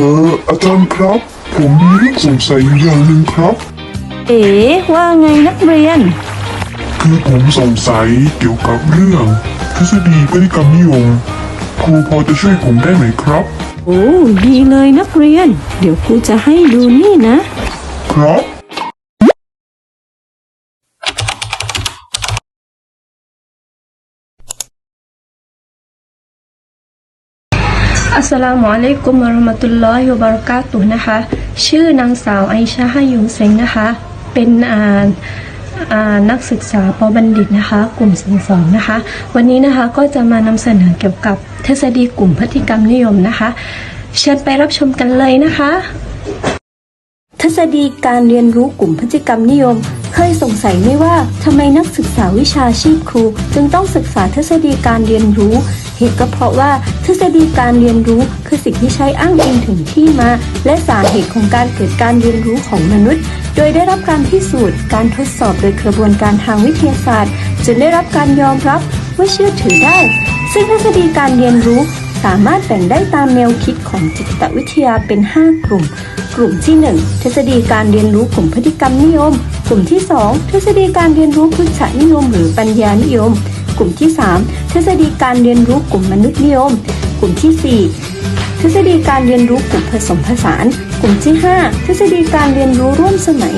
อออาจารย์ครับ ผมมีเรื่องสงสัยอยู่อย่างหนึ่งครับ เอ๋ว่าไงนักเรียน คือผมสงสัยเกี่ยวกับเรื่อง ทฤษฎีพฤติกรรมนิยมครูพอจะช่วยผมได้ไหมครับ โอ้ดีเลยนักเรียน เดี๋ยวครูจะให้ดูนี่นะ ครับ อัสสลามุอะลัยกุมวะเราะห์มะตุลลอฮิวะบะเราะกาตุฮ์นะคะ ชื่อนางสาวไอชาฮายุงเซงนะคะ เป็นอ่านักศึกษาปบัณฑิตนะคะ กลุ่มสองสองนะคะ วันนี้นะคะก็จะมานำเสนอเกี่ยวกับทฤษฎีกลุ่มพฤติกรรมนิยมนะคะ เชิญไปรับชมกันเลยนะคะ ษฎีการเรียนรู้กลุ่มพฤติกรรมนิยม เคยสงสัยไหมว่าทำไมนักศึกษาวิชาชีพครู จึงต้องศึกษาทฤษฎีการเรียนรู้ เหตุก็เพราะว่าทฤษฎีการเรียนรู้คือสิ่งที่ใช้อ้างอิงถึงที่มา และสาเหตุของการเกิดการเรียนรู้ของมนุษย์ โดยได้รับการพิสูจน์ การทดสอบโดยกระบวนการทางวิทยาศาสตร์จนได้รับการยอมรับว่าเชื่อถือได้ ซึ่งทฤษฎีการเรียนรู้สามารถแบ่งได้ตามแนวคิดของจิตวิทยาเป็น 5 กลุ่ม กลุ่มที่ 1 ทฤษฎีการเรียนรู้กลุ่มพฤติกรรมนิยม กลุ่มที่ 2 ทฤษฎีการเรียนรู้พฤกษนิยม หรือปัญญานิยม กลุ่มที่ 3 ทฤษฎีการเรียนรู้กลุ่มมนุษยนิยม กลุ่มที่ 4 ทฤษฎีการเรียนรู้กลุ่มผสมผสาน กลุ่มที่ 5 ทฤษฎีการเรียนรู้ร่วมสมัย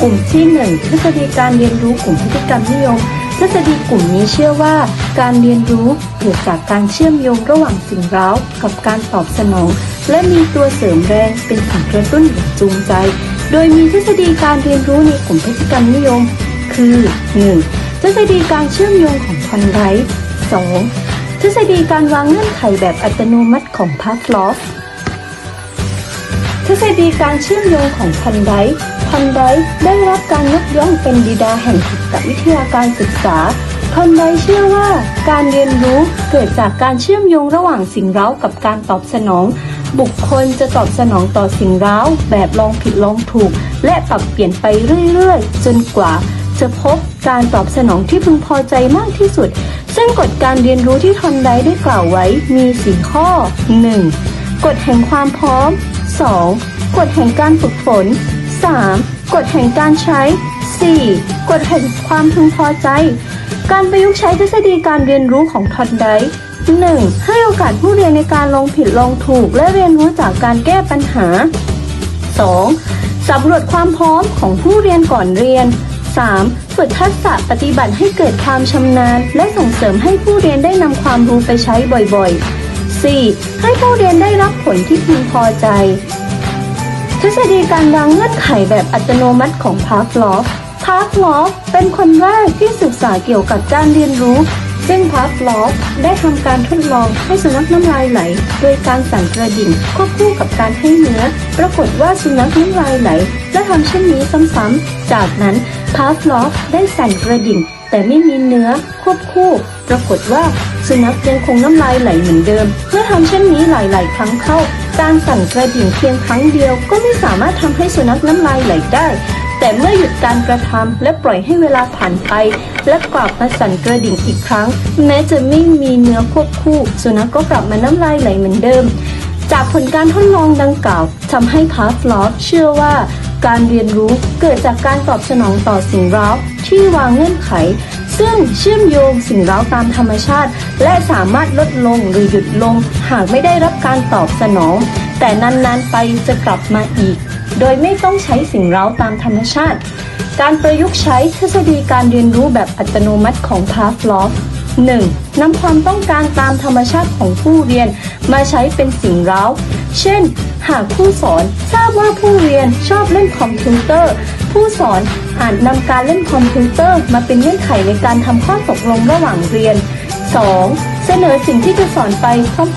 กลุ่มที่ 1 ทฤษฎีการเรียนรู้กลุ่มพฤติกรรมนิยมทฤษฎีกลุ่มนี้เชื่อว่า การเรียนรู้เกิดจากการเชื่อมโยงระหว่างสิ่งเร้ากับการตอบสนอง และมีตัวเสริมแรงเป็นสิ่งกระตุ้นจูงใจ โดยมีทฤษฎีการเรียนรู้ในกลุ่มพฤติกรรมนิยม คือ 1. ทฤษฎีการเชื่อมโยงของพันไรท์ 2. ทฤษฎีการวางเงื่อนไขแบบอัตโนมัติของพาฟลอฟทฤษฎีการเชื่อมโยงของพันไดท์พันไดท์ได้รับการยกย่องเป็นบิดาแห่งจิตวิทยาการศึกษาพันไดท์เชื่อว่าการเรียนรู้เกิดจากการเชื่อมโยงระหว่างสิ่งเร้ากับการตอบสนอง บุคคลจะตอบสนองต่อสิ่งเร้าแบบลองผิดลองถูก และปรับเปลี่ยนไปเรื่อยๆ จนกว่า จะพบการตอบสนองที่พึงพอใจมากที่สุด ซึ่งกฎการเรียนรู้ที่ทอนไดได้กล่าวไว้มีสี่ข้อ 1. กฎแห่งความพร้อม 2. กฎแห่งการฝึกฝน 3. กฎแห่งการใช้ 4. กฎแห่งความพึงพอใจ การประยุกต์ใช้ทฤษฎีการเรียนรู้ของทอนได 1. ให้โอกาสผู้เรียนในการลองผิดลองถูก และเรียนรู้จากการแก้ปัญหา 2. สำรวจความพร้อมของผู้เรียนก่อนเรียน 3. ฝึกทักษะปฏิบัติให้เกิดความชำนาญ และส่งเสริมให้ผู้เรียนได้นำความรู้ไปใช้บ่อยๆ 4. ให้ผู้เรียนได้รับผลที่พึงพอใจ ทฤษฎีการวางเงื่อนไขแบบอัตโนมัติของพาร์ฟลอฟ พาร์ฟลอฟเป็นคนแรกที่ศึกษาเกี่ยวกับการเรียนรู้ ซึ่งพาร์ฟลอฟได้ทำการทดลองให้สุนัขน้ำลายไหล โดยการสั่นกระดิ่งควบคู่กับการให้เนื้อ ปรากฏว่าสุนัขน้ำลายไหล และทำเช่นนี้ซ้ำๆจากนั้นพาร์ฟลอฟได้สั่นกระดิ่ง แต่ไม่มีเนื้อควบคู่ ปรากฏว่าสุนัขยังคงน้ำลายไหลเหมือนเดิม เมื่อทำเช่นนี้หลาย ๆ ครั้งเข้า การสั่นกระดิ่งเพียงครั้งเดียวก็ไม่สามารถทำให้สุนัขน้ำลายไหลได้ แต่เมื่อหยุดการกระทำและปล่อยให้เวลาผ่านไป และกลับมาสั่นกระดิ่งอีกครั้ง แม้จะไม่มีเนื้อควบคู่ สุนัขก็กลับมาน้ำลายไหลเหมือนเดิม จากผลการทดลองดังกล่าวทำให้พาฟลอฟเชื่อว่าการเรียนรู้เกิดจากการตอบสนองต่อสิ่งเร้าที่วางเงื่อนไข ซึ่งเชื่อมโยงสิ่งเร้าตามธรรมชาติ และสามารถลดลงหรือหยุดลง หากไม่ได้รับการตอบสนอง แต่นานๆไปจะกลับมาอีก โดยไม่ต้องใช้สิ่งเร้าตามธรรมชาติ การประยุกต์ใช้ทฤษฎีการเรียนรู้แบบอัตโนมัติของพาฟลอฟ 1. นำความต้องการตามธรรมชาติของผู้เรียน มาใช้เป็นสิ่งเร้า เช่น หากผู้สอนทราบว่าผู้เรียนชอบเล่นคอมพิวเตอร์ ผู้สอนอาจนำการเล่นคอมพิวเตอร์ มาเป็นเงื่อนไขในการทำข้อตกลงระหว่างเรียน 2. เสนอสิ่งที่จะสอนไป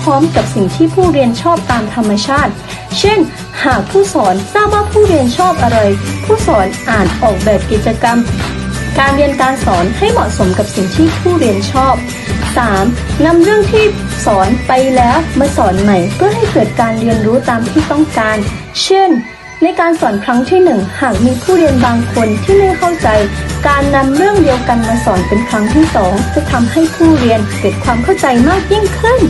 พร้อมๆ กับสิ่งที่ผู้เรียนชอบตามธรรมชาติ เช่น หากผู้สอนทราบว่าผู้เรียนชอบอะไร ผู้สอนอาจออกแบบกิจกรรม การเรียนการสอนให้เหมาะสมกับสิ่งที่ผู้เรียนชอบ 3. นำเรื่องที่สอนไปแล้วมาสอนใหม่ เพื่อให้เกิดการเรียนรู้ตามที่ต้องการ เช่น ในการสอนครั้งที่หนึ่งหากมีผู้เรียนบางคนที่ไม่เข้าใจ การนำเรื่องเดียวกันมาสอนเป็นครั้งที่สองจะทำให้ผู้เรียนเกิดความเข้าใจมากยิ่งขึ้น